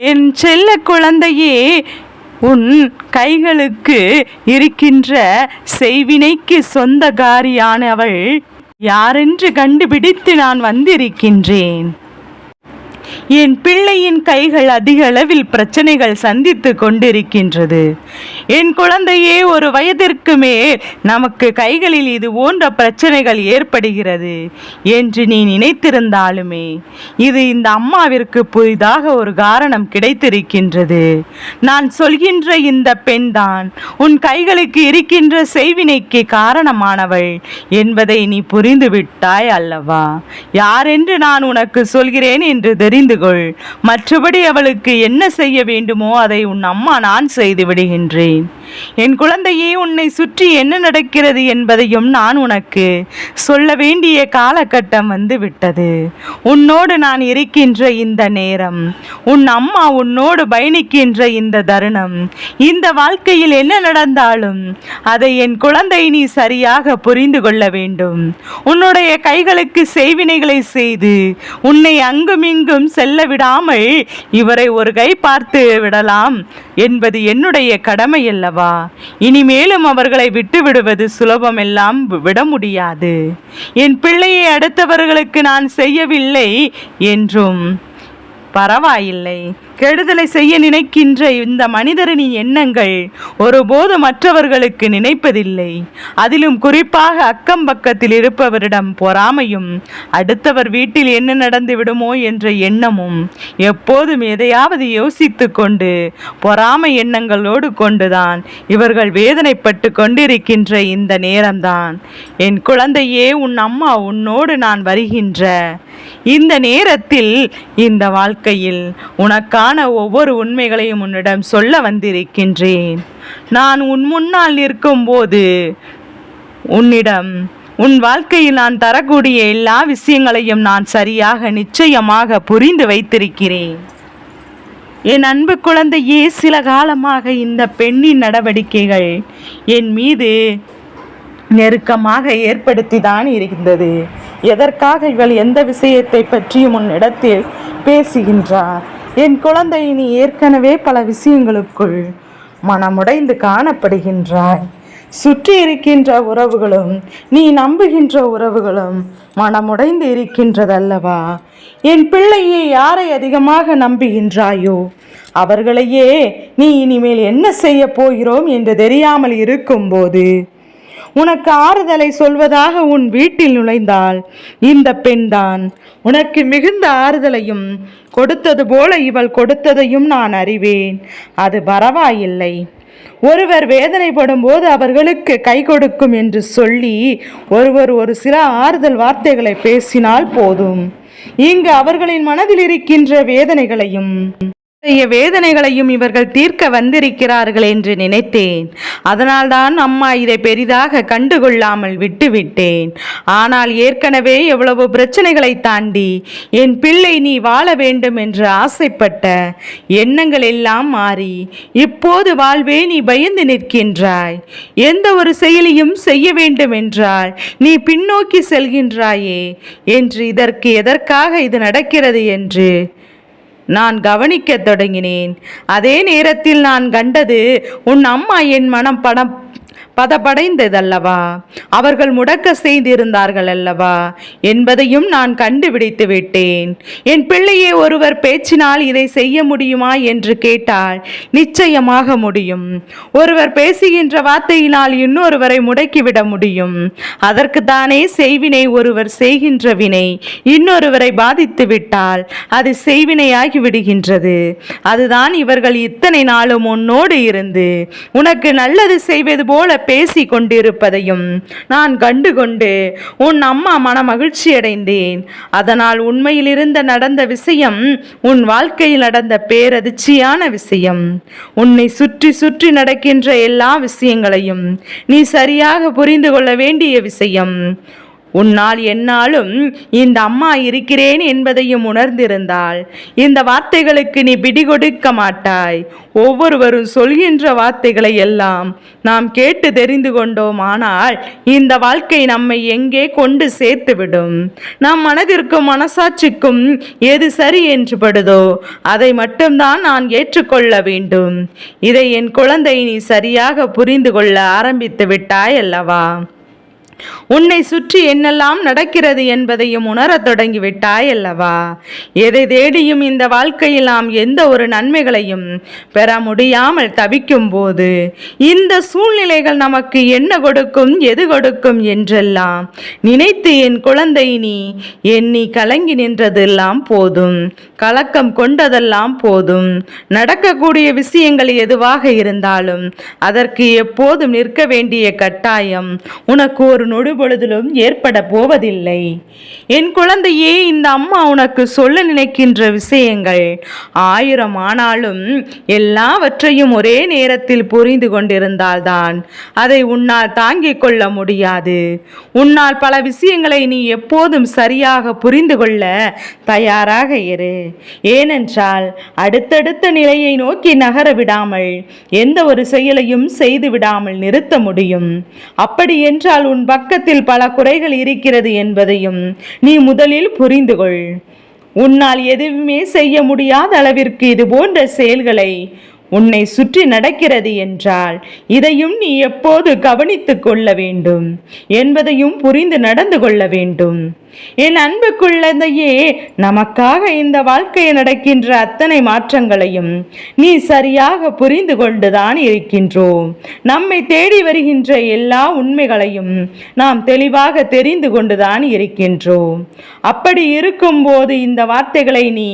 என் செல்ல குழந்தையே உன் கைகளுக்கு இருக்கின்ற செய்வினைக்கு சொந்தகாரியானவள் யாரென்று கண்டுபிடித்து நான் வந்திருக்கின்றேன்? என் பிள்ளையின் கைகள் அதிக அளவில் பிரச்சனைகள் சந்தித்து கொண்டிருக்கின்றது. என் குழந்தையே ஒரு வயதிற்கு மேல் நமக்கு கைகளில் இது போன்ற பிரச்சனைகள் ஏற்படுகிறது என்று நீ நினைத்திருந்தாலுமே இது இந்த அம்மாவிற்கு புதிதாக ஒரு காரணம் கிடைத்திருக்கின்றது. நான் சொல்கின்ற இந்த பெண்தான் உன் கைகளுக்கு இருக்கின்ற செய்வினைக்கு காரணமானவள் என்பதை நீ புரிந்துவிட்டாய் அல்லவா? யாரென்று நான் உனக்கு சொல்கிறேன் என்று தெரிந்து கொள் மற்றபடி அவளுக்கு என்ன செய்ய வேண்டுமோ அதை உன் அம்மா நான் செய்து விடுகின்றேன். என் குழந்தையே உன்னை சுற்றி என்ன நடக்கிறது என்பதையும் நான் உனக்கு சொல்ல வேண்டிய காலகட்டம் வந்து விட்டது உன்னோடு நான் இருக்கின்ற இந்த நேரம் உன் அம்மா உன்னோடு பயணிக்கின்ற இந்த தருணம் இந்த வாழ்க்கையில் என்ன நடந்தாலும் அதை என் குழந்தை நீ சரியாக புரிந்து கொள்ள வேண்டும். உன்னுடைய கைகளுக்கு செய்வினைகளை செய்து உன்னை அங்குமிங்கும் செல்ல விடாமல் இவரை ஒரு கை பார்த்து விடலாம். என்பது என்னுடைய கடமை அல்லவா இனிமேலும் அவர்களை விட்டு விடுவது சுலபமெல்லாம் விட முடியாது. என் பிள்ளையை அடுத்தவர்களுக்கு நான் செய்யவில்லை என்றும் பரவாயில்லை. கெடுதலை செய்ய நினைக்கின்ற இந்த மனிதரின் எண்ணங்கள் ஒருபோது மற்றவர்களுக்கு நினைப்பதில்லை. அதிலும் குறிப்பாக அக்கம் பக்கத்தில் இருப்பவரிடம் பொறாமையும் அடுத்தவர் வீட்டில் என்ன நடந்து விடுமோ என்ற எண்ணமும் எப்போதும் எதையாவது யோசித்து கொண்டு பொறாமை எண்ணங்களோடு கொண்டுதான் இவர்கள் வேதனைப்பட்டு கொண்டிருக்கின்ற இந்த நேரம்தான். என் குழந்தையே உன் அம்மா உன்னோடு நான் வருகின்ற இந்த நேரத்தில் இந்த வாழ்க்கையில் உனக்கான ஒவ்வொரு உண்மைகளையும் உன்னிடம் சொல்ல வந்திருக்கின்றேன். நான் உன் முன்னால் நிற்கும்போது உன்னிடம் உன் வாழ்க்கையில் நான் தரக்கூடிய எல்லா விஷயங்களையும் நான் சரியாக நிச்சயமாக புரிந்து வைத்திருக்கிறேன். என் அன்பு குழந்தையே சில காலமாக இந்த பெண்ணின் நடவடிக்கைகள் என் மீது நெருக்கமாக ஏற்படுத்தி தான் இருந்தது. எதற்காக இவள் எந்த விஷயத்தை பற்றியும் உன்னிடத்தில் பேசுகின்றார்? என் குழந்தை நீ ஏற்கனவே பல விஷயங்களுக்குள் மனமுடைந்து காணப்படுகின்றாய். சுற்றி இருக்கின்ற உறவுகளும் நீ நம்புகின்ற உறவுகளும் மனமுடைந்து இருக்கின்றதல்லவா? என் பிள்ளையை யாரை அதிகமாக நம்புகின்றாயோ அவர்களையே நீ இனிமேல் என்ன செய்ய போகிறோம் என்று தெரியாமல் இருக்கும்போது உனக்கு ஆறுதலை சொல்வதாக உன் வீட்டில் நுழைந்தால் இந்த பெண்தான் உனக்கு மிகுந்த ஆறுதலையும் கொடுத்தது போல இவள் கொடுத்ததையும் நான் அறிவேன். அது பரவாயில்லை. ஒருவர் வேதனைப்படும் போது அவர்களுக்கு கை கொடுக்கும் என்று சொல்லி ஒருவர் ஒரு சில ஆறுதல் வார்த்தைகளை பேசினால் போதும். இங்கு அவர்களின் மனதில் இருக்கின்ற வேதனைகளையும் என்னுடைய வேதனைகளையும் இவர்கள் தீர்க்க வந்திருக்கிறார்கள் என்று நினைத்தேன். அதனால்தான் அம்மா இதை பெரிதாக கண்டுகொள்ளாமல் விட்டுவிட்டேன். ஆனால் ஏற்கனவே எவ்வளவு பிரச்சனைகளை தாண்டி என் பிள்ளை நீ வாழ வேண்டும் என்று ஆசைப்பட்ட எண்ணங்கள் எல்லாம் மாறி இப்போது வாழ்வே நீ பயந்து நிற்கின்றாய். எந்த ஒரு செயலியும் செய்ய வேண்டும் என்றால் நீ பின்னோக்கி செல்கின்றாயே. என்று இதற்கு எதற்காக இது நடக்கிறது என்று நான் கவனிக்கத் தொடங்கினேன். அதே நேரத்தில் நான் கண்டது உன் அம்மா என் மனம் படம் பதபடைந்ததல்லவா அவர்கள் முடக்க செய்திருந்தார்கள் அல்லவா? என்பதையும் நான் கண்டுபிடித்து விட்டேன். என் பிள்ளையை ஒருவர் பேச்சினால் இதை செய்ய முடியுமா என்று கேட்டால் நிச்சயமாக முடியும். ஒருவர் பேசுகின்ற வார்த்தையினால் இன்னொருவரை முடக்கிவிட முடியும். அதற்கு தானே செய்வினை ஒருவர் செய்கின்ற வினை இன்னொருவரை பாதித்து விட்டால் அது செய்வினையாகி விடுகின்றது. அதுதான் இவர்கள் இத்தனை நாளும் உன்னோடு இருந்து உனக்கு நல்லது செய்வது போல பேசி கொண்டிருப்பதையும் நான் கண்டு கொண்டு உன் அம்மா மன மகிழ்ச்சி அடைந்தேன் அதனால் உண்மையில் இருந்த நடந்த விஷயம் உன் வாழ்க்கையில் நடந்த பேரதிர்ச்சியான விஷயம். உன்னை சுற்றி சுற்றி நடக்கின்ற எல்லா விஷயங்களையும் நீ சரியாக புரிந்து கொள்ள வேண்டிய விஷயம். உன்னால் என்னாலும் இந்த அம்மா இருக்கிறேன் என்பதையும் உணர்ந்திருந்தால் இந்த வார்த்தைகளுக்கு நீ பிடிகொடுக்க மாட்டாய். ஒவ்வொருவரும் சொல்கின்ற வார்த்தைகளை எல்லாம் நாம் கேட்டு தெரிந்து கொண்டோம். ஆனால் இந்த வாழ்க்கை நம்மை எங்கே கொண்டு சேர்த்துவிடும்? நம் மனதிற்கும் மனசாட்சிக்கும் எது சரி என்று படுதோ அதை மட்டும்தான் நான் ஏற்றுக்கொள்ள வேண்டும். இதை என் குழந்தை நீ சரியாக புரிந்து கொள்ள ஆரம்பித்து விட்டாய் அல்லவா? உன்னை சுற்றி என்னெல்லாம் நடக்கிறது என்பதையும் உணரத் தொடங்கிவிட்டாய் அல்லவா? எதை தேடியும் இந்த வாழ்க்கையில் நாம் எந்த ஒரு நன்மைகளையும் பெற முடியாமல் தவிக்கும் போது இந்த சூழ்நிலைகள் நமக்கு என்ன கொடுக்கும் எது கொடுக்கும் என்றெல்லாம் நினைத்து என் குழந்தை நீ எண்ணி கலங்கி நின்றதெல்லாம் போதும் கலக்கம் கொண்டதெல்லாம் போதும். நடக்கக்கூடிய விஷயங்கள் எதுவாக இருந்தாலும் அதற்கு எப்போதும் நிற்க வேண்டிய கட்டாயம் உனக்கு ஒரு நொடு பொழுதிலும் ஏற்பட போவதில்லை. என் குழந்தையே இந்த அம்மா உனக்கு சொல்ல நினைக்கின்ற விஷயங்கள் ஆயிரம் ஆனாலும் எல்லாவற்றையும் ஒரே நேரத்தில் புரிந்து கொண்டிருந்தால்தான் அதை உன்னால் தாங்கிக் கொள்ள முடியாது. உன்னால் பல விஷயங்களை நீ எப்போதும் சரியாக புரிந்து கொள்ள தயாராக இரு. ஏனென்றால் அடுத்தடுத்த நிலையை நோக்கி நகர விடாமல் எந்த ஒரு செயலையும் செய்து விடாமல் நிறுத்த முடியும். அப்படி என்றால் உன் பக்கத்தில் பல குறைகள் இருக்கிறது என்பதையும் நீ முதலில் புரிந்து கொள் உன்னால் எதுவுமே செய்ய முடியாத அளவிற்கு இது போன்ற செயல்களை உன்னை சுற்றி நடக்கிறது என்றால் இதையும் நீ எப்போது கவனித்து கொள்ள வேண்டும்? என்பதையும் புரிந்து நடந்து கொள்ள வேண்டும். என் அன்பு குழந்தையே நமக்காக இந்த வாழ்க்கையில் நடக்கின்ற அத்தனை மாற்றங்களையும் நீ சரியாக புரிந்து கொண்டுதான் இருக்கின்றோம். நம்மை தேடி வருகின்ற எல்லா உண்மைகளையும் நாம் தெளிவாக தெரிந்து கொண்டுதான் இருக்கின்றோம். அப்படி இருக்கும்போது இந்த வார்த்தைகளை நீ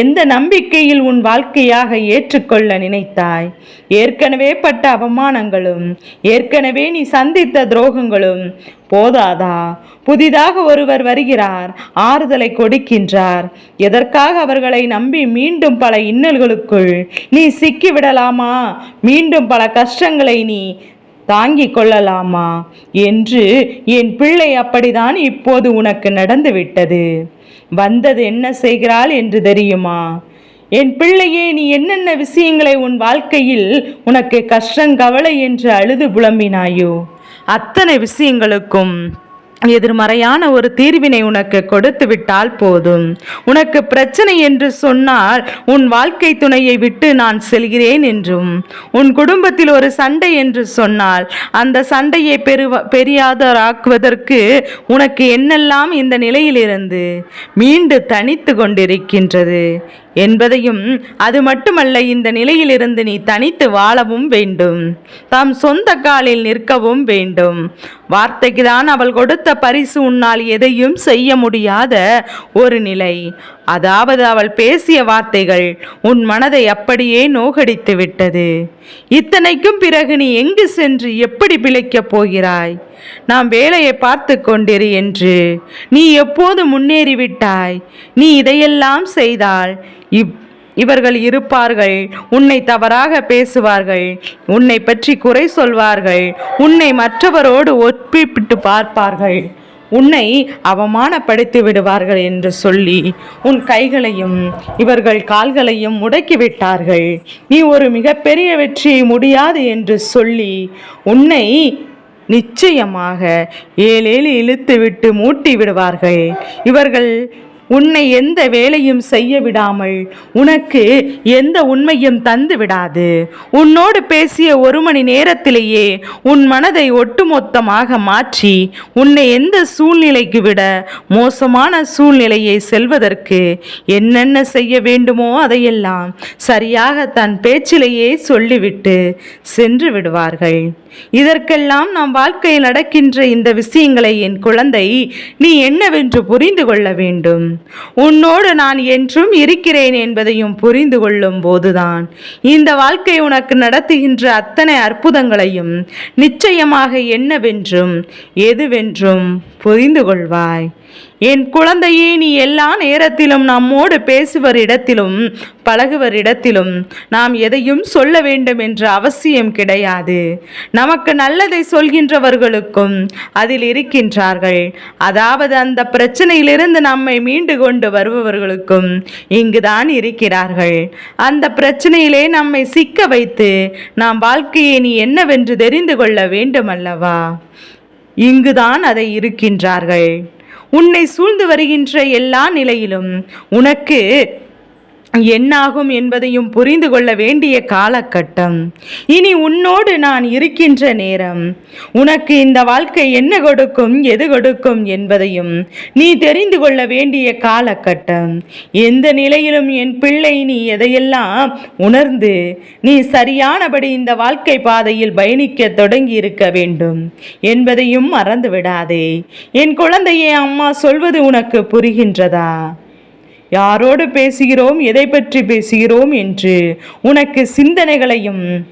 எந்த நம்பிக்கையில் உன் வாழ்க்கையாக ஏற்றுக்கொள்ள நினை நினைத்தாய். ஏற்கனவே பட்ட அவமானங்களும் ஏற்கனவே நீ சந்தித்த துரோகங்களும் போதாதா? புதிதாக ஒருவர் வருகிறார் ஆறுதலை கொடுக்கின்றார். எதற்காக அவர்களை நம்பி மீண்டும் பல இன்னல்களுக்குள் நீ சிக்கிவிடலாமா? மீண்டும் பல கஷ்டங்களை நீ தாங்கிக் கொள்ளலாமா? என்று என் பிள்ளை அப்படிதான் இப்போது உனக்கு நடந்துவிட்டது. வந்தது என்ன செய்கிறாள் என்று தெரியுமா? என் பிள்ளையே நீ என்னென்ன விஷயங்களை உன் வாழ்க்கையில் உனக்கு கஷ்டங்கவலை என்று அழுது புலம்பினாயோ? அத்தனை விஷயங்களுக்கும் எதிர்மறையான ஒரு தீர்வினை உனக்கு கொடுத்து விட்டால் போதும். உனக்கு பிரச்சனை என்று சொன்னால் உன் வாழ்க்கை துணையை விட்டு நான் செல்கிறேன் என்றும். உன் குடும்பத்தில் ஒரு சண்டை என்று சொன்னால் அந்த சண்டையை பெருவ பெரியாதராக்குவதற்கு உனக்கு என்னெல்லாம் இந்த நிலையிலிருந்து மீண்டு தனித்து கொண்டிருக்கின்றது? என்பதையும் அது மட்டுமல்ல இந்த நிலையிலிருந்து நீ தனித்து வாழவும் வேண்டும். தாம் சொந்த காலில் நிற்கவும் வேண்டும். வார்த்தைக்கு தான் அவள் கொடுத்த பரிசு உன்னால் எதையும் செய்ய முடியாத ஒரு நிலை. அதாவது அவள் பேசிய வார்த்தைகள் உன் மனதை அப்படியே நோகடித்து விட்டது இத்தனைக்கும் பிறகு நீ எங்கு சென்று எப்படி பிழைக்கப் போகிறாய்? நாம் வேலையை பார்த்து கொண்டிரு என்று. நீ எப்போது முன்னேறிவிட்டாய் நீ இதையெல்லாம் செய்தால் இப் இவர்கள் இருப்பார்கள். உன்னை தவறாக பேசுவார்கள். உன்னை பற்றி குறை சொல்வார்கள். உன்னை மற்றவரோடு ஒப்பிட்டு பார்ப்பார்கள். உன்னை அவமானப்படுத்தி விடுவார்கள் என்று சொல்லி உன் கைகளையும் இவர்கள் கால்களையும் முடக்கி விட்டார்கள். நீ ஒரு மிகப்பெரிய வெற்றியை முடியாது என்று சொல்லி உன்னை நிச்சயமாக ஏழேழு இழுத்து விட்டு மூட்டி விடுவார்கள். இவர்கள் உன்னை எந்த வேலையும் செய்ய விடாமல் உனக்கு எந்த உண்மையும் தந்து விடாது. உன்னோடு பேசிய ஒரு மணி நேரத்திலேயே உன் மனதை ஒட்டுமொத்தமாக மாற்றி உன்னை எந்த சூழ்நிலைக்கு விட மோசமான சூழ்நிலையை செல்வதற்கு என்னென்ன செய்ய வேண்டுமோ அதையெல்லாம் சரியாக தன் பேச்சிலேயே சொல்லிவிட்டு சென்று விடுவார்கள். இதற்கெல்லாம் நாம் வாழ்க்கையில் நடக்கின்ற இந்த விஷயங்களை என் குழந்தை நீ என்னவென்று புரிந்து கொள்ள வேண்டும். உன்னோடு நான் என்றும் இருக்கிறேன் என்பதையும் புரிந்து கொள்ளும் போதுதான். இந்த வாழ்க்கை உனக்கு நடத்துகின்ற அத்தனை அற்புதங்களையும் நிச்சயமாக என்னவென்றும் எதுவென்றும் புரிந்து கொள்வாய். என் குழந்தையே நீ எல்லா நேரத்திலும் நம்மோடு பேசுவரிடத்திலும் பழகுவரிடத்திலும் பழகுவர் இடத்திலும் நாம் எதையும் சொல்ல வேண்டும் என்ற அவசியம் கிடையாது. நமக்கு நல்லதை சொல்கின்றவர்களுக்கும் அதில் இருக்கின்றார்கள். அதாவது அந்த பிரச்சனையிலிருந்து நம்மை மீண்டு கொண்டு வருபவர்களுக்கும் இங்குதான் இருக்கிறார்கள். அந்த பிரச்சனையிலே நம்மை சிக்க வைத்து நாம் வாழ்க்கையை நீ என்னவென்று தெரிந்து கொள்ள வேண்டும் அல்லவா இங்குதான் அதை இருக்கின்றார்கள். உன்னை சூழ்ந்து வருகின்ற எல்லா நிலையிலும் உனக்கு என்னாகும் என்பதையும் புரிந்து கொள்ள வேண்டிய காலகட்டம். இனி உன்னோடு நான் இருக்கின்ற நேரம். உனக்கு இந்த வாழ்க்கை என்ன கொடுக்கும் எது கொடுக்கும் என்பதையும் நீ தெரிந்து கொள்ள வேண்டிய காலகட்டம். எந்த நிலையிலும் என் பிள்ளை நீ எதையெல்லாம் உணர்ந்து நீ சரியானபடி இந்த வாழ்க்கை பாதையில் பயணிக்க தொடங்கி இருக்க வேண்டும் என்பதையும் மறந்து விடாதே என் குழந்தையை அம்மா சொல்வது உனக்கு புரிகின்றதா? யாரோடு பேசுகிறோம்? எதை பற்றி பேசுகிறோம்? என்று உனக்கு சிந்தனைகளையும்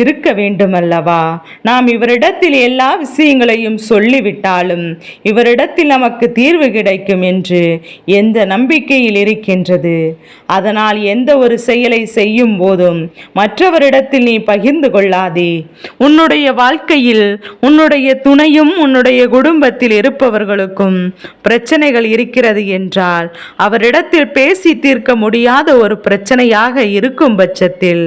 இருக்க வேண்டுமல்லவா? நாம் இவரிடத்தில் எல்லா விஷயங்களையும் சொல்லிவிட்டாலும் இவரிடத்தில் நமக்கு தீர்வு கிடைக்கும் என்று எந்த நம்பிக்கையில் இருக்கின்றது? அதனால் எந்த ஒரு செயலை செய்யும் போதும் மற்றவரிடத்தில் நீ பகிர்ந்து கொள்ளாதே. உன்னுடைய வாழ்க்கையில் உன்னுடைய துணையும் உன்னுடைய குடும்பத்தில் இருப்பவர்களுக்கும் பிரச்சனைகள் இருக்கிறது என்றால் அவரிடத்தில் பேசி தீர்க்க முடியாத ஒரு பிரச்சனையாக இருக்கும் பட்சத்தில்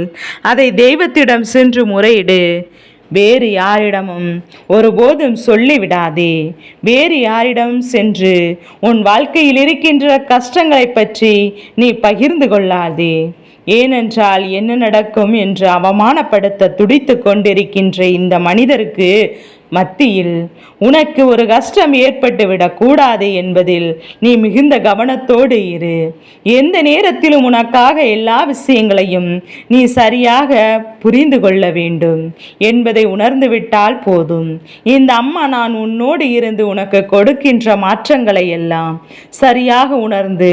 அதை தெய்வத்திடம் சென்று முறையிடு. வேறு யாரிடமும் ஒருபோதும் சொல்லிவிடாதே. வேறு யாரிடம் சென்று உன் வாழ்க்கையில் இருக்கின்ற கஷ்டங்களை பற்றி நீ பகிர்ந்து கொள்ளாதே. ஏனென்றால் என்ன நடக்கும் என்று அவமானப்படுத்த துடித்து கொண்டிருக்கின்ற இந்த மனிதருக்கு மத்தியில் உனக்கு ஒரு கஷ்டம் ஏற்பட்டு விடக்கூடாது என்பதில் நீ மிகுந்த கவனத்தோடு இரு. எந்த நேரத்திலும் உனக்காக எல்லா விஷயங்களையும் நீ சரியாக புரிந்து கொள்ள வேண்டும் என்பதை உணர்ந்துவிட்டால் போதும். இந்த அம்மா நான் உன்னோடு இருந்து உனக்கு கொடுக்கின்ற மாற்றங்களை எல்லாம் சரியாக உணர்ந்து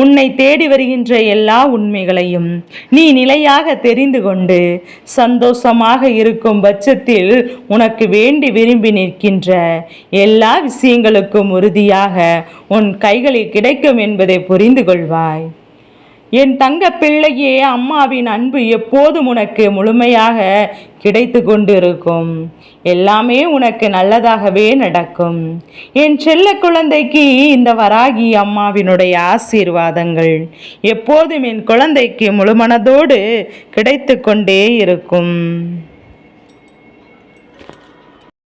உன்னை தேடி வருகின்ற எல்லா உண்மைகளையும் நீ நிலையாக தெரிந்து கொண்டு சந்தோஷமாக இருக்கும் பட்சத்தில் உனக்கு வேண்டி விரும்பி நிற்கின்ற எல்லா விஷயங்களுக்கும் உறுதியாக உன் கைகளில் கிடைக்கும் என்பதை புரிந்து கொள்வாய். என் தங்க பிள்ளையே அம்மாவின் அன்பு எப்போதும் உனக்கு முழுமையாக கிடைத்து கொண்டிருக்கும். எல்லாமே உனக்கு நல்லதாகவே நடக்கும். என் செல்ல குழந்தைக்கு இந்த வராகி அம்மாவினுடைய ஆசீர்வாதங்கள் எப்போதும் என் குழந்தைக்கு முழுமனதோடு கிடைத்து கொண்டே இருக்கும்.